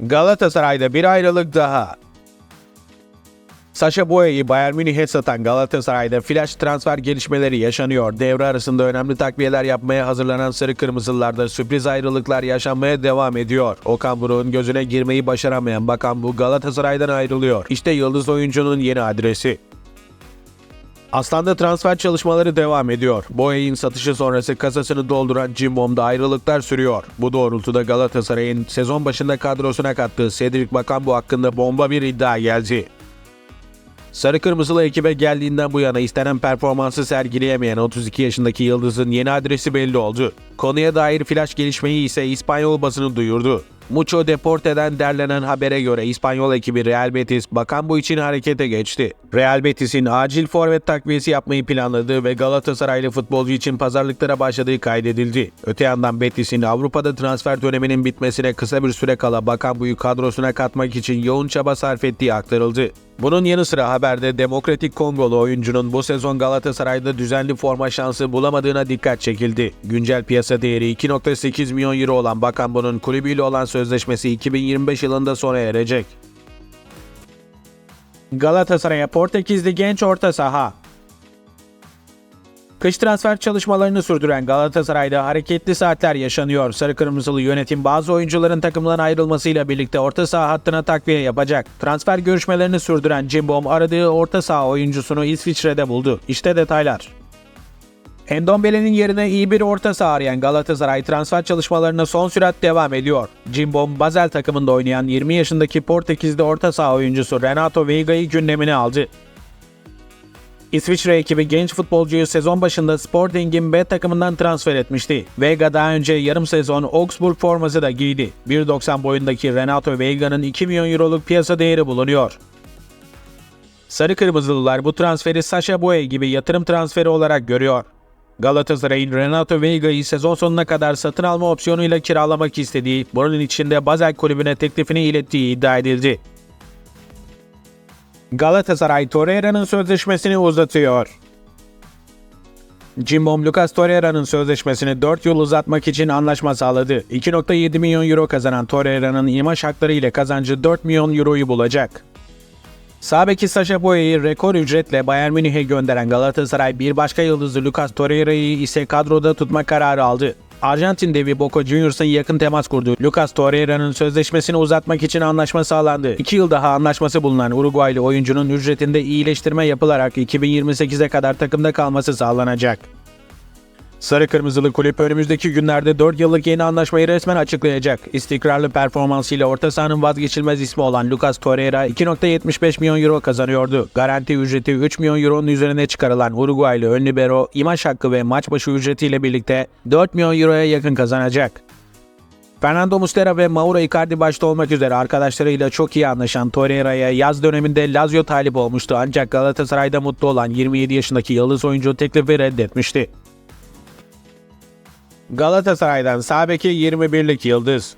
Galatasaray'da bir ayrılık daha. Saşa Boya'yı Bayern Münih'e satan Galatasaray'da flash transfer gelişmeleri yaşanıyor. Devre arasında önemli takviyeler yapmaya hazırlanan Sarı Kırmızılılarda sürpriz ayrılıklar yaşanmaya devam ediyor. Okan Buruk'un gözüne girmeyi başaramayan Bakan bu Galatasaray'dan ayrılıyor. İşte yıldız oyuncunun yeni adresi. Aslan'da transfer çalışmaları devam ediyor. Boya'nın satışı sonrası kasasını dolduran Cimbom'da ayrılıklar sürüyor. Bu doğrultuda Galatasaray'ın sezon başında kadrosuna kattığı Cedric Bakan bu hakkında bomba bir iddia geldi. Sarı Kırmızılı ekibe geldiğinden bu yana istenen performansı sergileyemeyen 32 yaşındaki Yıldız'ın yeni adresi belli oldu. Konuya dair flash gelişmeyi ise İspanyol basını duyurdu. Mucho Deporte'den derlenen habere göre İspanyol ekibi Real Betis bakan bu için harekete geçti. Real Betis'in acil forvet takviyesi yapmayı planladığı ve Galatasaraylı futbolcu için pazarlıklara başladığı kaydedildi. Öte yandan Betis'in Avrupa'da transfer döneminin bitmesine kısa bir süre kala bakan buyu kadrosuna katmak için yoğun çaba sarf ettiği aktarıldı. Bunun yanı sıra haberde Demokratik Kongolu oyuncunun bu sezon Galatasaray'da düzenli forma şansı bulamadığına dikkat çekildi. Güncel piyasa değeri 2.8 milyon euro olan Bakan Bunun kulübüyle olan sözleşmesi 2025 yılında sona erecek. Galatasaray'a Portekizli genç orta saha Kış transfer çalışmalarını sürdüren Galatasaray'da hareketli saatler yaşanıyor. Sarı Kırmızılı yönetim bazı oyuncuların takımdan ayrılmasıyla birlikte orta saha hattına takviye yapacak. Transfer görüşmelerini sürdüren Cimbom aradığı orta saha oyuncusunu İsviçre'de buldu. İşte detaylar. Endombele'nin yerine iyi bir orta saha arayan Galatasaray transfer çalışmalarına son sürat devam ediyor. Cimbom, Basel takımında oynayan 20 yaşındaki Portekizli orta saha oyuncusu Renato Veiga'yı gündemine aldı. İsviçre ekibi genç futbolcuyu sezon başında Sporting'in B takımından transfer etmişti. Vega daha önce yarım sezon Augsburg forması da giydi. 1.90 boyundaki Renato Veiga'nın 2 milyon euroluk piyasa değeri bulunuyor. Sarı Kırmızılılar bu transferi Sasha Boye gibi yatırım transferi olarak görüyor. Galatasaray'ın Renato Veiga'yı sezon sonuna kadar satın alma opsiyonuyla kiralamak istediği, bunun içinde Basel kulübüne teklifini ilettiği iddia edildi. Galatasaray Torreira'nın sözleşmesini uzatıyor. Cimbom Lucas Torreira'nın sözleşmesini 4 yıl uzatmak için anlaşma sağladı. 2.7 milyon euro kazanan Torreira'nın imaj hakları ile kazancı 4 milyon euroyu bulacak. Sağbeki Sasha Boya'yı rekor ücretle Bayern Münih'e gönderen Galatasaray bir başka yıldızı Lucas Torreira'yı ise kadroda tutma kararı aldı. Arjantin devi Boca Juniors'ın yakın temas kurduğu Lucas Torreira'nın sözleşmesini uzatmak için anlaşma sağlandı. 2 yıl daha anlaşması bulunan Uruguaylı oyuncunun ücretinde iyileştirme yapılarak 2028'e kadar takımda kalması sağlanacak. Sarı Kırmızılı kulüp önümüzdeki günlerde 4 yıllık yeni anlaşmayı resmen açıklayacak. İstikrarlı performansıyla orta sahanın vazgeçilmez ismi olan Lucas Torreira 2.75 milyon euro kazanıyordu. Garanti ücreti 3 milyon euronun üzerine çıkarılan Uruguaylı ön libero imaj hakkı ve maç başı ücretiyle birlikte 4 milyon euroya yakın kazanacak. Fernando Muslera ve Mauro Icardi başta olmak üzere arkadaşlarıyla çok iyi anlaşan Torreira'ya yaz döneminde Lazio talip olmuştu ancak Galatasaray'da mutlu olan 27 yaşındaki yıldız oyuncu teklifi reddetmişti. Galatasaray'dan Sabek'e 21'lik yıldız.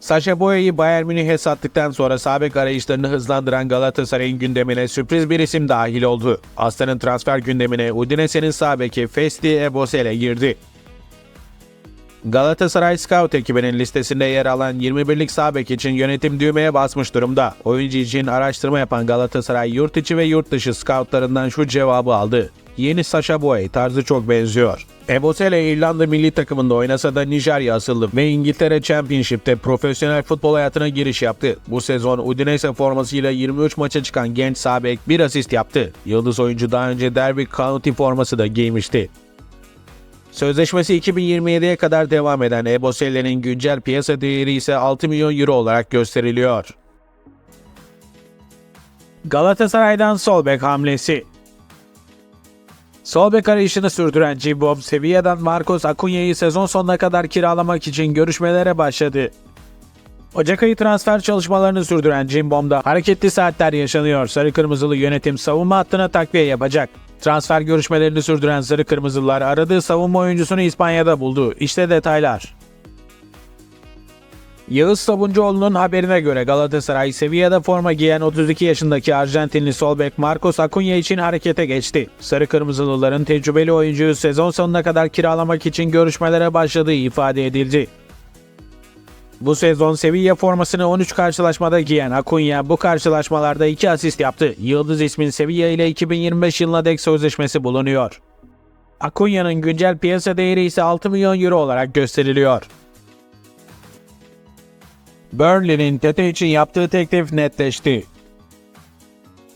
Sasha Boya'yı Bayern Münih'e sattıktan sonra Sabek arayışlarını hızlandıran Galatasaray'ın gündemine sürpriz bir isim dahil oldu. Aslan'ın transfer gündemine Udinese'nin Sabek'i Festi Ebosele girdi. Galatasaray Scout ekibinin listesinde yer alan 21'lik Sabek için yönetim düğmeye basmış durumda. Oyuncu için araştırma yapan Galatasaray yurt içi ve yurt dışı scoutlarından şu cevabı aldı. Yeni Sasha Boy tarzı çok benziyor. Ebosele İrlanda milli takımında oynasa da Nijerya asıllı ve İngiltere Championship'te profesyonel futbol hayatına giriş yaptı. Bu sezon Udinese formasıyla 23 maça çıkan genç Sabek bir asist yaptı. Yıldız oyuncu daha önce Derby County forması da giymişti. Sözleşmesi 2027'ye kadar devam eden Eboselle'nin güncel piyasa değeri ise 6 milyon euro olarak gösteriliyor. Galatasaray'dan sol bek hamlesi Sol bek arayışını sürdüren Cimbom, Sevilla'dan Marcos Acuña'yı sezon sonuna kadar kiralamak için görüşmelere başladı. Ocak ayı transfer çalışmalarını sürdüren Cimbom'da hareketli saatler yaşanıyor. Sarı Kırmızılı yönetim savunma hattına takviye yapacak. Transfer görüşmelerini sürdüren Sarı Kırmızılılar aradığı savunma oyuncusunu İspanya'da buldu. İşte detaylar. Yağız Sabuncuoğlu'nun haberine göre Galatasaray Sevilla'da forma giyen 32 yaşındaki Arjantinli sol bek Marcos Acuna için harekete geçti. Sarı Kırmızılıların tecrübeli oyuncuyu sezon sonuna kadar kiralamak için görüşmelere başladığı ifade edildi. Bu sezon Sevilla formasını 13 karşılaşmada giyen Acuna bu karşılaşmalarda 2 asist yaptı. Yıldız ismin Sevilla ile 2025 yılına dek sözleşmesi bulunuyor. Acuna'nın güncel piyasa değeri ise 6 milyon euro olarak gösteriliyor. Burnley'nin Tete için yaptığı teklif netleşti.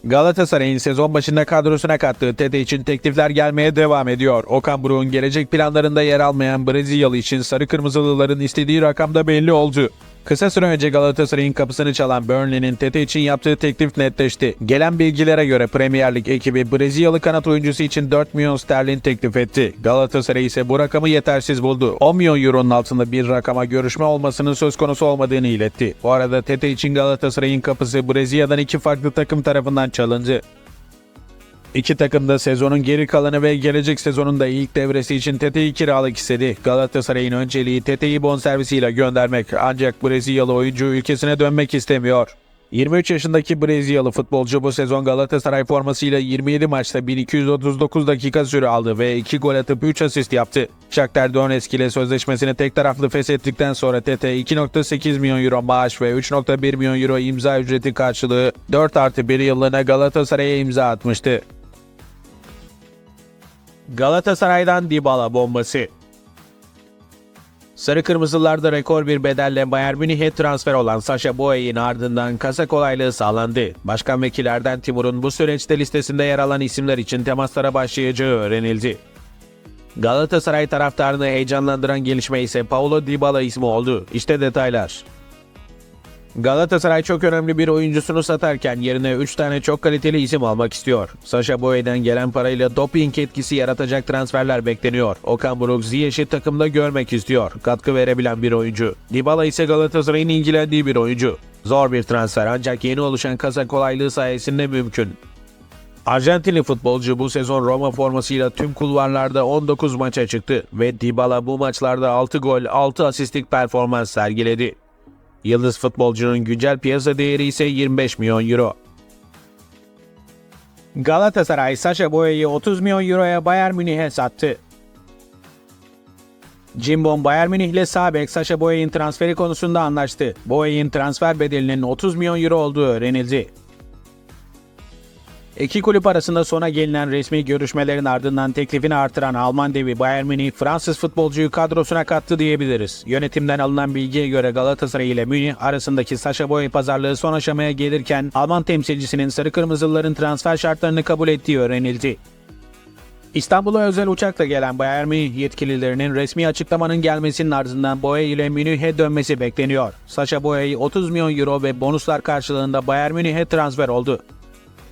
Galatasaray'ın sezon başında kadrosuna kattığı Tete için teklifler gelmeye devam ediyor. Okan Buruk'un gelecek planlarında yer almayan Brezilyalı için sarı kırmızılıların istediği rakam da belli oldu. Kısa süre önce Galatasaray'ın kapısını çalan Burnley'nin Tete için yaptığı teklif netleşti. Gelen bilgilere göre Premier Lig ekibi Brezilyalı kanat oyuncusu için 4 milyon sterlin teklif etti. Galatasaray ise bu rakamı yetersiz buldu. 10 milyon euronun altında bir rakama görüşme olmasının söz konusu olmadığını iletti. Bu arada Tete için Galatasaray'ın kapısı Brezilya'dan iki farklı takım tarafından çalındı. İki takım da sezonun geri kalanı ve gelecek sezonun da ilk devresi için Tete'yi kiralık istedi. Galatasaray'ın önceliği Tete'yi bonservisiyle göndermek ancak Brezilyalı oyuncu ülkesine dönmek istemiyor. 23 yaşındaki Brezilyalı futbolcu bu sezon Galatasaray formasıyla 27 maçta 1239 dakika süre aldı ve 2 gol atıp 3 asist yaptı. Shakhtar Donetsk ile sözleşmesini tek taraflı feshettikten sonra Tete 2.8 milyon euro maaş ve 3.1 milyon euro imza ücreti karşılığı 4 artı 1 yıllığına Galatasaray'a imza atmıştı. Galatasaray'dan Dybala bombası. Sarı Kırmızılarda rekor bir bedelle Bayern Münih'e transfer olan Sasha Boye'nin ardından kasa kolaylığı sağlandı. Başkan vekillerden Timur'un bu süreçte listesinde yer alan isimler için temaslara başlayacağı öğrenildi. Galatasaray taraftarını heyecanlandıran gelişme ise Paulo Dybala ismi oldu. İşte detaylar. Galatasaray çok önemli bir oyuncusunu satarken yerine 3 tane çok kaliteli isim almak istiyor. Sasha Boye'den gelen parayla doping etkisi yaratacak transferler bekleniyor. Okan Buruk Ziyech'i takımda görmek istiyor. Katkı verebilen bir oyuncu. Dybala ise Galatasaray'ın ilgilendiği bir oyuncu. Zor bir transfer ancak yeni oluşan kasa kolaylığı sayesinde mümkün. Arjantinli futbolcu bu sezon Roma formasıyla tüm kulvarlarda 19 maça çıktı ve Dybala bu maçlarda 6 gol, 6 asistlik performans sergiledi. Yıldız futbolcunun güncel piyasa değeri ise 25 milyon euro. Galatasaray Sasha Boye'yi 30 milyon euroya Bayern Münih'e sattı. Cimbom Bayern Münih ile sağ bek Sasha Boye'nin transferi konusunda anlaştı. Boye'nin transfer bedelinin 30 milyon euro olduğu öğrenildi. İki kulüp arasında sona gelinen resmi görüşmelerin ardından teklifini artıran Alman devi Bayern Münih Fransız futbolcuyu kadrosuna kattı diyebiliriz. Yönetimden alınan bilgiye göre Galatasaray ile Münih arasındaki Sasha Boye pazarlığı son aşamaya gelirken Alman temsilcisinin Sarı Kırmızılıların transfer şartlarını kabul ettiği öğrenildi. İstanbul'a özel uçakla gelen Bayern Münih yetkililerinin resmi açıklamanın gelmesinin ardından Boye ile Münih'e dönmesi bekleniyor. Sasha Boye 30 milyon euro ve bonuslar karşılığında Bayern Münih'e transfer oldu.